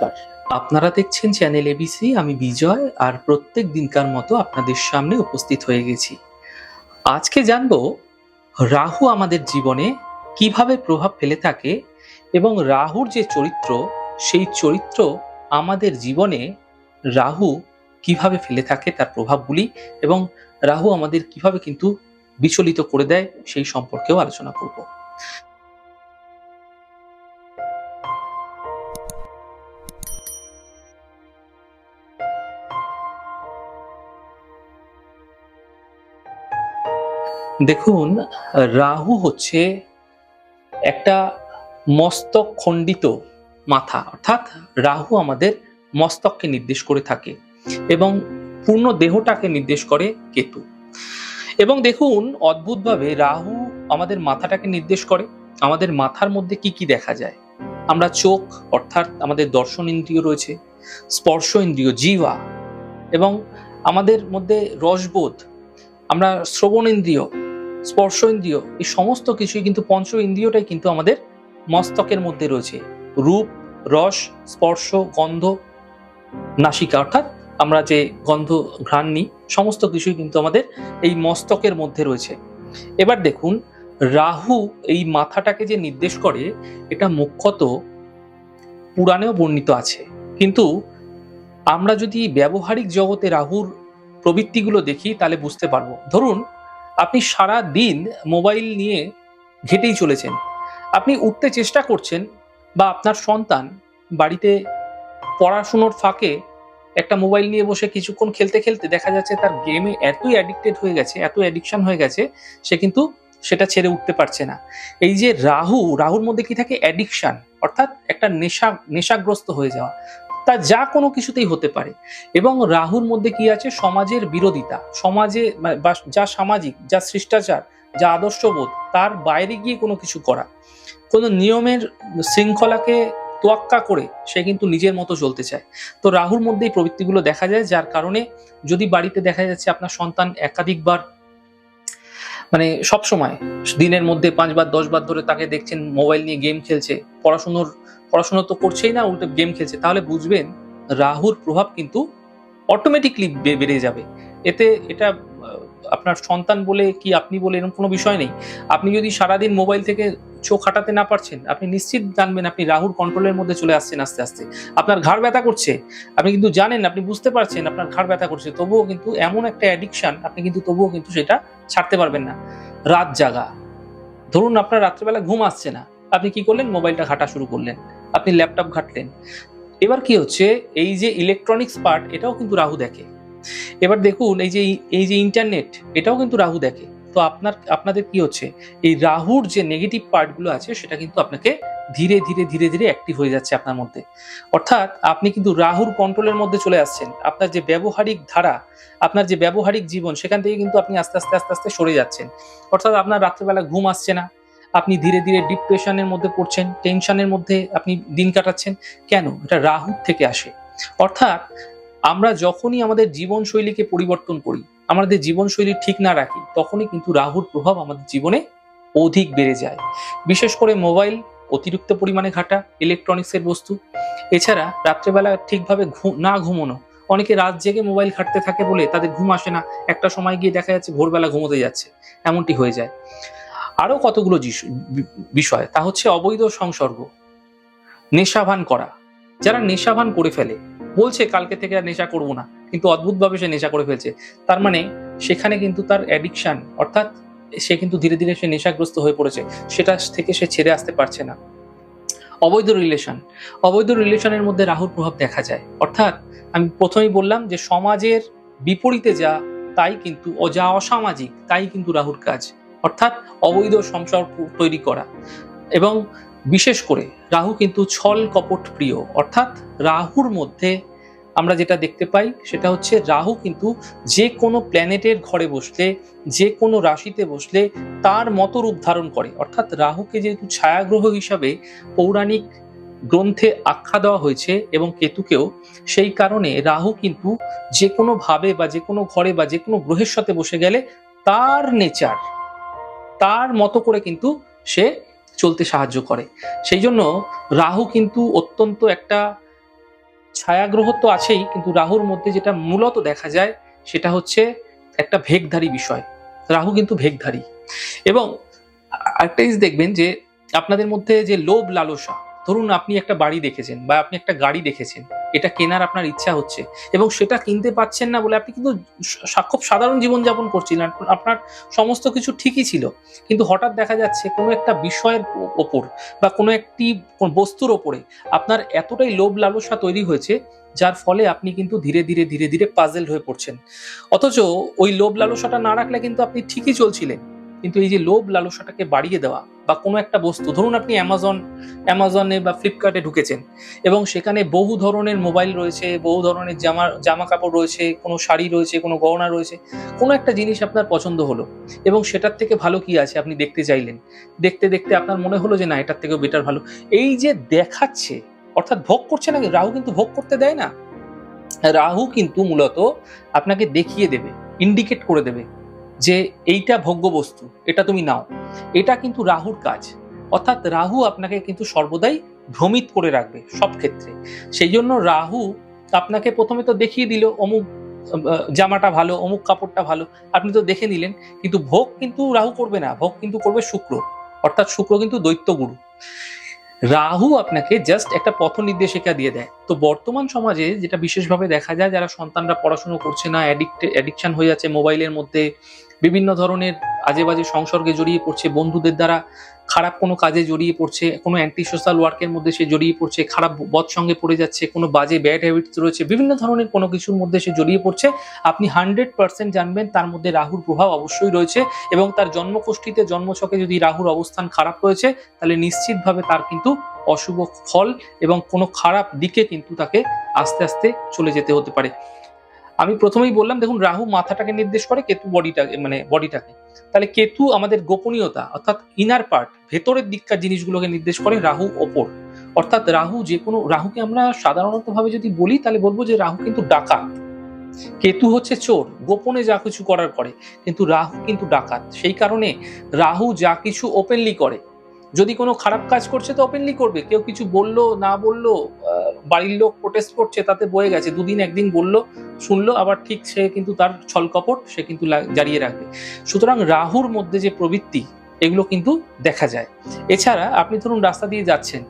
নমস্কার। আপনারা দেখছেন চ্যানেল এবিসি আমি বিজয়, আর প্রত্যেক দিনকার মতো আপনাদের সামনে উপস্থিত হয়ে গেছি। আজকে জানব, রাহু আমাদের জীবনে কীভাবে প্রভাব ফেলে থাকে এবং রাহুর যে চরিত্র, সেই চরিত্র আমাদের জীবনে রাহু কীভাবে ফেলে থাকে তার প্রভাবগুলি এবং রাহু আমাদের কীভাবে কিন্তু বিচলিত করে দেয়, সেই সম্পর্কেও আলোচনা করব। দেখুন, রাহু হচ্ছে একটা মস্তক খণ্ডিত মাথা। অর্থাৎ রাহু আমাদের মস্তককে নির্দেশ করে থাকে এবং পূর্ণ দেহটাকে নির্দেশ করে কেতু। এবং দেখুন, অদ্ভুতভাবে রাহু আমাদের মাথাটাকে নির্দেশ করে। আমাদের মাথার মধ্যে কি কি দেখা যায়? আমরা চোখ, অর্থাৎ আমাদের দর্শন ইন্দ্রিয় রয়েছে, স্পর্শ ইন্দ্রিয়, জিহ্বা এবং আমাদের মধ্যে রসবোধ, আমরা শ্রবণ ইন্দ্রিয় স্পর্শ ইন্দ্রিয় এই সমস্ত কিছুই কিন্তু পঞ্চ ইন্দ্রিয়টাই কিন্তু আমাদের মস্তকের মধ্যে রয়েছে। রূপ, রস, স্পর্শ, গন্ধ, নাসিকা, অর্থাৎ আমরা যে গন্ধ, ঘ্রাণ নিই, সমস্ত কিছুই কিন্তু আমাদের এই মস্তকের মধ্যে রয়েছে। এবার দেখুন, রাহু এই মাথাটাকে যে নির্দেশ করে, এটা মুখ্যত পুরাণেও বর্ণিত আছে। কিন্তু আমরা যদি ব্যবহারিক জগতে রাহুর প্রবৃত্তিগুলো দেখি, তাহলে বুঝতে পারব। ধরুন আপনি সারা দিন মোবাইল নিয়ে ঘেটেই চলেছেন। আপনি উঠতে চেষ্টা করছেন বা আপনার সন্তান বাড়িতে পড়াশুনোর ফাঁকে একটা মোবাইল নিয়ে বসে কিছুক্ষণ খেলতে খেলতে দেখা যাচ্ছে তার গেমে এতই অ্যাডিক্টেড হয়ে গেছে এত অ্যাডিকশন হয়ে গেছে, সে কিন্তু সেটা ছেড়ে উঠতে পারছে না। এই যে রাহু, রাহুর মধ্যে কি থাকে? অ্যাডিকশান অর্থাৎ একটা নেশা, নেশাগ্রস্ত হয়ে যাওয়া। তা যা কোনো কিছুতেই হতে পারে। এবং রাহুর মধ্যে কি আছে? সমাজের বিরোধিতা। সমাজে বা যা সামাজিক, যা শিষ্টাচার, যা আদর্শবোধ, তার বাইরে গিয়ে কোনো কিছু করা। কোনো নিয়মের শৃঙ্খলাকে তোয়াক্কা করে সে কিন্তু নিজের মতো চলতে চায়। তো রাহুর মধ্যে এই প্রবৃত্তিগুলো দেখা যায়, যার কারণে যদি বাড়িতে দেখা যাচ্ছে আপনার সন্তান একাধিকবার মানে সব সময় দিনের মধ্যে পাঁচবার, দশবার ধরে তাকে দেখছেন, মোবাইল নিয়ে গেম খেলছে, পড়াশুনোর পড়াশোনা তো করছেই না, উল্টে গেম খেলছে। তাহলে বুঝবেন, রাহুর প্রভাব কিন্তু অটোমেটিকলি বেড়ে যাবে। এতে এটা আপনার সন্তান বলে কি আপনি বলে এরকম কোনো বিষয় নেই। আপনি যদি সারাদিন মোবাইল থেকে চোখ হাঁটাতে না পারছেন, আপনি নিশ্চিত জানবেন আপনি রাহুর কন্ট্রোলের মধ্যে চলে আসছেন আস্তে আস্তে। আপনার ঘাড় ব্যথা করছে। আপনি কিন্তু জানেন, আপনি বুঝতে পারছেন আপনার ঘাড় ব্যথা করছে। তবুও কিন্তু এমন একটা অ্যাডিকশন আপনি কিন্তু তবুও কিন্তু সেটা ছাড়তে পারবেন না। রাত জাগা। ধরুন আপনার রাত্রেবেলা ঘুম আসছে না। আপনি কি করলেন? মোবাইলটা ঘাটা শুরু করলেন। আপনি ল্যাপটপ ঘাটলেন। এবার কি হচ্ছে? এই যে ইলেকট্রনিক্স পার্ট এটাও কিন্তু রাহু দেখে। এবার দেখুন, এই যে এই যে ইন্টারনেট এটাও কিন্তু রাহু দেখে। তো আপনার, আপনাদের কি হচ্ছে? এই রাহুর যে নেগেটিভ পার্টগুলো আছে, সেটা কিন্তু আপনাকে ধীরে ধীরে ধীরে ধীরে অ্যাক্টিভ হয়ে যাচ্ছে আপনার মধ্যে। অর্থাৎ আপনি কিন্তু রাহুর কন্ট্রোলের মধ্যে চলে আসছেন। আপনার যে ব্যবহারিক ধারা, আপনার যে ব্যবহারিক জীবন, সেখান থেকে কিন্তু আপনি আস্তে আস্তে আস্তে আস্তে সরে যাচ্ছেন। অর্থাৎ আপনার রাত্রেবেলা ঘুম আসছে না। আপনি ধীরে ধীরে ডিপ্রেশনের মধ্যে পড়ছেন, টেনশনের মধ্যে আপনি দিন কাটাচ্ছেন, কেন? এটা রাহুর থেকে আসে। অর্থাৎ আমরা যখনই আমাদের জীবনশৈলীকে পরিবর্তন করি, আমাদের জীবনশৈলী ঠিক না রাখি, তখনই কিন্তু রাহুর প্রভাব আমাদের জীবনে অধিক বেড়ে যায়। বিশেষ করে মোবাইল অতিরিক্ত পরিমাণে ঘাটা, ইলেকট্রনিক্সের বস্তু। এছাড়া রাত্রেবেলা ঠিকভাবে না ঘুমোনো। অনেকে রাত জেগে মোবাইল ঘাটতে থাকে বলে তাদের ঘুম আসে না। একটা সময় গিয়ে দেখা যাচ্ছে ভোরবেলা ঘুমোতে যাচ্ছে। এমনটি হয়ে যায়। আরও কতগুলো বিষয়, তা হচ্ছে অবৈধ সংসর্গ, নেশাভান করা। যারা নেশাভান করে ফেলে, বলছে কালকে থেকে আর নেশা করব না, কিন্তু অদ্ভুতভাবে সে নেশা করে ফেলছে। তার মানে সেখানে কিন্তু তার অ্যাডিকশন অর্থাৎ সে কিন্তু ধীরে ধীরে সে নেশাগ্রস্ত হয়ে পড়েছে, সেটা থেকে সে ছেড়ে আসতে পারছে না। অবৈধ রিলেশন অবৈধ রিলেশনের মধ্যে রাহুর প্রভাব দেখা যায়। অর্থাৎ আমি প্রথমেই বললাম যে সমাজের বিপরীতে যা, তাই কিন্তু যা অসামাজিক, তাই কিন্তু রাহুর কাজ। অর্থাৎ অবৈধ সংসার তৈরি করা। এবং বিশেষ করে রাহু কিন্তু ছল কপট প্রিয়। অর্থাৎ রাহুর মধ্যে আমরা যেটা দেখতে পাই, সেটা হচ্ছে রাহু কিন্তু যে কোনো প্ল্যানেটের ঘরে বসলে, যে কোনো রাশিতে বসলে তার মতো রূপ ধারণ করে। অর্থাৎ রাহুকে যেহেতু ছায়াগ্রহ হিসাবে পৌরাণিক গ্রন্থে আখ্যা দেওয়া হয়েছে এবং কেতুকেও, সেই কারণে রাহু কিন্তু যে কোনো ভাবে বা যে কোনো ঘরে বা যে কোনো গ্রহের সাথে বসে গেলে তার নেচার তার মতো করে কিন্তু সে চলতে সাহায্য করে। সেই জন্য রাহু কিন্তু অত্যন্ত একটা ছায়াগ্রহ তো আছেই, কিন্তু রাহুর মধ্যে যেটা মূলত দেখা যায় সেটা হচ্ছে একটা ভেগধারী বিষয়। রাহু কিন্তু ভেগধারী। এবং একটা জিনিস দেখবেন যে, আপনাদের মধ্যে যে লোভ লালসা, ধরুন আপনি একটা বাড়ি দেখেছেন বা আপনি একটা গাড়ি দেখেছেন এটা কেনার আপনার ইচ্ছা হচ্ছে এবং সেটা কিনতে পাচ্ছেন না বলে আপনি কিন্তু খুব সাধারণ জীবনযাপন করছিলেন। আপনার সমস্ত কিছু ঠিকই ছিল কিন্তু হঠাৎ দেখা যাচ্ছে কোনো একটা বিষয়ের ওপর বা কোনো একটি বস্তুর ওপরে আপনার এতটাই লোভ লালসা তৈরি হয়েছে যার ফলে আপনি কিন্তু ধীরে ধীরে ধীরে ধীরে পাজেল হয়ে পড়ছেন। অথচ ওই লোভ লালসাটা না রাখলে কিন্তু আপনি ঠিকই চলছিলেন। কিন্তু এই যে লোভ লালসাটাকে বাড়িয়ে দেওয়া বা কোনো একটা বস্তু, ধরুন আপনি অ্যামাজন অ্যামাজনে বা ফ্লিপকার্টে ঢুকেছেন এবং সেখানে বহু ধরনের মোবাইল রয়েছে, বহু ধরনের জামা জামা কাপড় রয়েছে, কোনো শাড়ি রয়েছে, কোনো গহনা রয়েছে, কোনো একটা জিনিস আপনার পছন্দ হলো এবং সেটার থেকে ভালো কি আছে আপনি দেখতে চাইলেন? দেখতে দেখতে আপনার মনে হলো যে না, এটার থেকেও বেটার ভালো। এই যে দেখাচ্ছে, অর্থাৎ ভোগ করছে না, রাহু কিন্তু ভোগ করতে দেয় না। রাহু কিন্তু মূলত আপনাকে দেখিয়ে দেবে ইন্ডিকেট করে দেবে। যে এইটা ভোগ্য বস্তু এটা তুমি নাও। এটা কিন্তু রাহুর কাজ। অর্থাৎ রাহু আপনাকে কিন্তু সর্বদাই ভ্রমিত করে রাখবে সব ক্ষেত্রে। সেই জন্য রাহু আপনাকে প্রথমে তো দেখিয়ে দিল, অমুক জামাটা ভালো, অমুক কাপড়টা ভালো, আপনি তো দেখে নিলেন। কিন্তু ভোগ কিন্তু রাহু করবে না, ভোগ কিন্তু করবে শুক্র। অর্থাৎ শুক্র কিন্তু দৈত্য গুরু রাহু আপনাকে জাস্ট একটা পথ নির্দেশিকা দিয়ে দেয়। তো বর্তমান সমাজে যেটা বিশেষভাবে দেখা যায়, যারা সন্তানরা পড়াশুনো করছে না অ্যাডিক্ট অ্যাডিকশন হয়ে যাচ্ছে মোবাইলের মধ্যে বিভিন্ন ধরনের আজে বাজে সংসর্গে জড়িয়ে পড়ছে বন্ধুদের দ্বারা, খারাপ কোনো কাজে জড়িয়ে পড়ছে, কোনো অ্যান্টি সোশ্যাল ওয়ার্কের মধ্যে সে জড়িয়ে পড়ছে, খারাপ বদ সঙ্গে পড়ে যাচ্ছে, কোনো বাজে ব্যাড হ্যাবিটস রয়েছে, বিভিন্ন ধরনের কোনো কিছুর মধ্যে সে জড়িয়ে পড়ছে। আপনি হান্ড্রেড পার্সেন্ট জানবেন তার মধ্যে রাহুর প্রভাব অবশ্যই রয়েছে এবং তার জন্মকোষ্ঠীতে জন্মছকে যদি রাহুর অবস্থান খারাপ রয়েছে, তাহলে নিশ্চিতভাবে তার কিন্তু অশুভ ফল এবং কোনো খারাপ দিকে কিন্তু তাকে আস্তে আস্তে চলে যেতে হতে পারে। আমি প্রথমেই বললাম, দেখুন, রাহু মাথাটাকে নির্দেশ করে কেতু বডিটাকে মানে বডিটাকে। তাহলে কেতু আমাদের গোপনীয়তা, অর্থাৎ ইনার পার্ট ভেতরের দিককার জিনিসগুলোকে নির্দেশ করে রাহু ওপর। অর্থাৎ রাহু যে কোনো, রাহুকে আমরা সাধারণত ভাবে যদি বলি, তাহলে বলব যে রাহু কিন্তু ডাকাত। কেতু হচ্ছে চোর, গোপনে যা কিছু করার করে, কিন্তু রাহু কিন্তু ডাকাত। সেই কারণে রাহু যা কিছু ওপেনলি করে যদি কোনো খারাপ কাজ করছে তো ওপেনলি করবে। কেউ কিছু বলল, না বলল বাড়ির লোক প্রোটেস্ট করছে, তাতে বয়ে গেছে। দুদিন একদিন বলল, শুনলো, আবার ঠিক সে কিন্তু তার ছল কপট, সে কিন্তু জারিয়ে রাখবে। সুতরাং রাহুর মধ্যে যে প্রবৃত্তি, এগুলো কিন্তু দেখা যায়। এছাড়া আপনি ধরুন রাস্তা দিয়ে যাচ্ছেন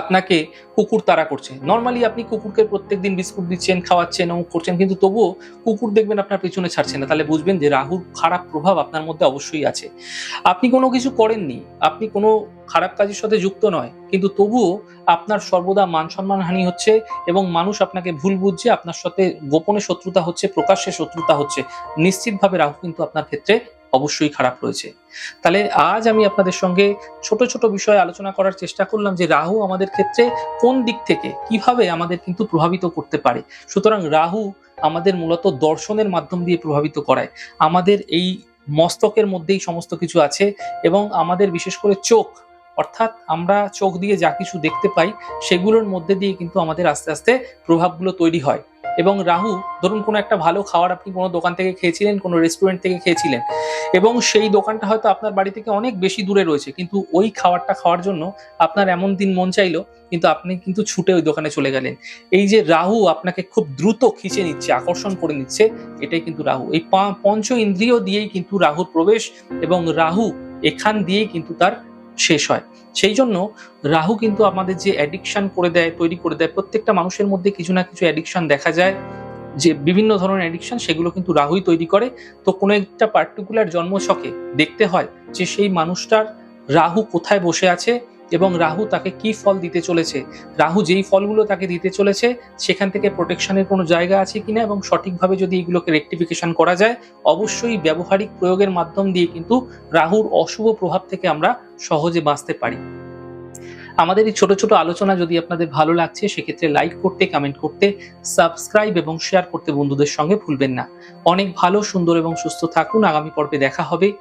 আপনাকে কুকুর তাড়া করছে। নর্মালি আপনি কুকুরকে প্রত্যেকদিন বিস্কুট দিচ্ছেন, খাওয়াচ্ছেন, অমুক করছেন, কিন্তু তবুও কুকুর দেখবেন আপনার পেছনে ছাড়ছে না। তাহলে বুঝবেন যে রাহুর খারাপ প্রভাব আপনার মধ্যে অবশ্যই আছে। আপনি কোনো কিছু করেননি, আপনি কোনো খারাপ কাজের সাথে যুক্ত নয়, কিন্তু তবুও আপনার সর্বদা মান সম্মান হানি হচ্ছে এবং মানুষ আপনাকে ভুল বুঝছে, আপনার সাথে গোপনে শত্রুতা হচ্ছে, প্রকাশ্যে শত্রুতা হচ্ছে। নিশ্চিতভাবে রাহু কিন্তু আপনার ক্ষেত্রে অবশ্যই খারাপ রয়েছে। তাহলে আজ আমি আপনাদের সঙ্গে ছোট ছোট বিষয়ে আলোচনা করার চেষ্টা করলাম যে রাহু আমাদের ক্ষেত্রে কোন দিক থেকে কীভাবে আমাদের কিন্তু প্রভাবিত করতে পারে। সুতরাং রাহু আমাদের মূলত দর্শনের মাধ্যম দিয়ে প্রভাবিত করায়। আমাদের এই মস্তকের মধ্যেই সমস্ত কিছু আছে এবং আমাদের বিশেষ করে চোখ, অর্থাৎ আমরা চোখ দিয়ে যা কিছু দেখতে পাই, সেগুলোর মধ্যে দিয়ে কিন্তু আমাদের আস্তে আস্তে প্রভাবগুলো তৈরি হয়। এবং রাহু, ধরুন কোনো একটা ভালো খাবার আপনি কোনো দোকান থেকে খেয়েছিলেন, কোনো রেস্টুরেন্ট থেকে খেয়েছিলেন এবং সেই দোকানটা হয়তো আপনার বাড়ি থেকে অনেক বেশি দূরে রয়েছে, কিন্তু ওই খাবারটা খাওয়ার জন্য আপনার এমন দিন মন চাইলো, কিন্তু আপনি কিন্তু ছুটে ওই দোকানে চলে গেলেন। এই যে রাহু আপনাকে খুব দ্রুত খিচে নিচ্ছে, আকর্ষণ করে নিচ্ছে, এটাই কিন্তু রাহু। এই পঞ্চ ইন্দ্রিয় দিয়েই কিন্তু রাহুর প্রবেশ এবং রাহু এখান দিয়েই কিন্তু তার শেষ হয়। সেই জন্য রাহু কিন্তু আমাদের যে অ্যাডিকশান করে দেয়, তৈরি করে দেয়, প্রত্যেকটা মানুষের মধ্যে কিছু না কিছু অ্যাডিকশান দেখা যায়। যে বিভিন্ন ধরনের অ্যাডিকশান সেগুলো কিন্তু রাহুই তৈরি করে। তো কোনো একটা পার্টিকুলার জন্মছকে দেখতে হয় যে সেই মানুষটার রাহু কোথায় বসে আছে এবং রাহু তাকে কি ফল দিতে চলেছে? রাহু যেই ফলগুলো তাকে দিতে চলেছে, সেখান থেকে প্রোটেকশনের কোনো জায়গা আছে কিনা এবং সঠিকভাবে যদি এগুলোকে রেকটিফিকেশন করা যায়, অবশ্যই ব্যবহারিক প্রয়োগের মাধ্যম দিয়ে কিন্তু রাহুর অশুভ প্রভাব থেকে আমরা সহজে বাঁচতে পারি। আমাদের এই ছোট ছোট আলোচনা যদি আপনাদের ভালো লাগছে, সেক্ষেত্রে লাইক করতে কমেন্ট করতে সাবস্ক্রাইব এবং শেয়ার করতে বন্ধুদের সঙ্গে ভুলবেন না। অনেক ভালো, সুন্দর এবং সুস্থ থাকুন। আগামী পর্বে দেখা হবে।